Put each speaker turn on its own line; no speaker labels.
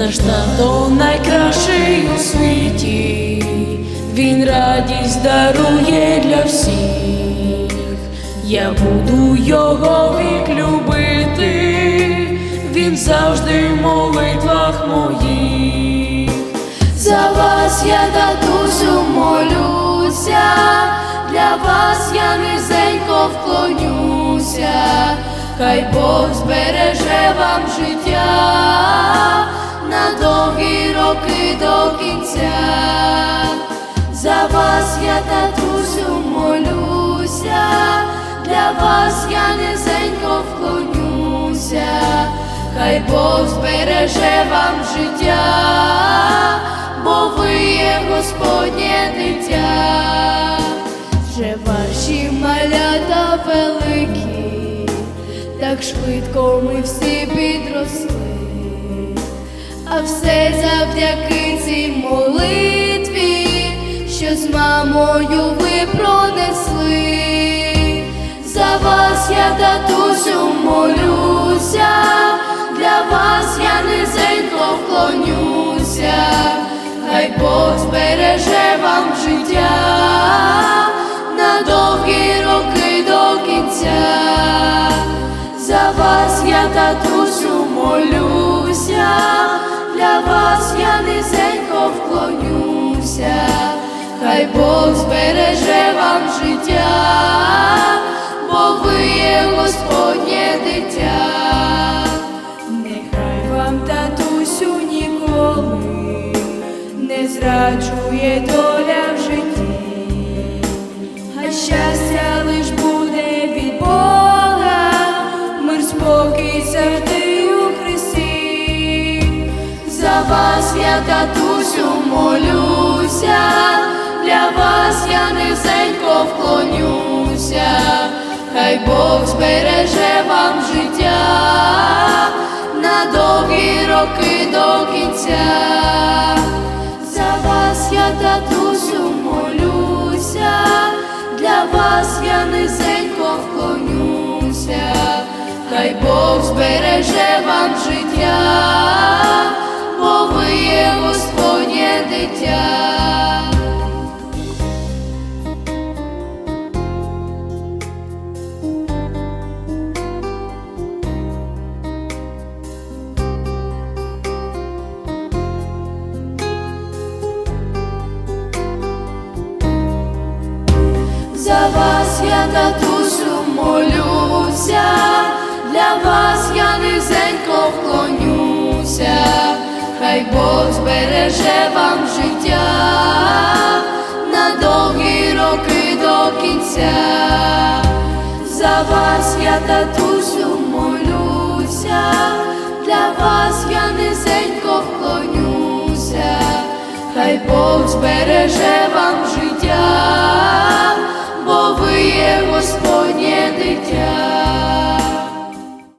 Наш тато найкращий у світі, він радість дарує для всіх. Я буду його вік любити, він завжди в молитвах моїх.
За вас я татусю молюся, для вас я низенько вклонюся, хай Бог збереже вам життя на довгі роки до кінця. За вас я татусю молюся, для вас я низенько вклонюся, хай Бог збереже вам життя, бо ви є Господнє дитя, вже ваші малята великі, так швидко ми всі підросли, а все завдяки цій молитві, що з мамою ви пронесли. За вас я татусю молюся, для вас я низенько вклонюся, хай Бог збереже низенько вклонюся, хай Бог збереже вам життя, бо ви є Господнє дитя. Нехай вам татусю ніколи не зраджує доля в житті, а щастя лиш буде від Бога, мир спокій я татусю молюся, для вас я низенько вклонюся, хай Бог збереже вам життя на довгі роки до кінця. За вас я татусю молюся, для вас я низенько вклонюся, хай Бог збереже вам життя, бо ви є Господнє дитя. За вас я татусю молюся, для вас я низенько вклонюся, хай Бог збереже вам життя на довгі роки до кінця. За вас я татусю молюся, для вас я низенько вклонюся, хай Бог збереже вам життя,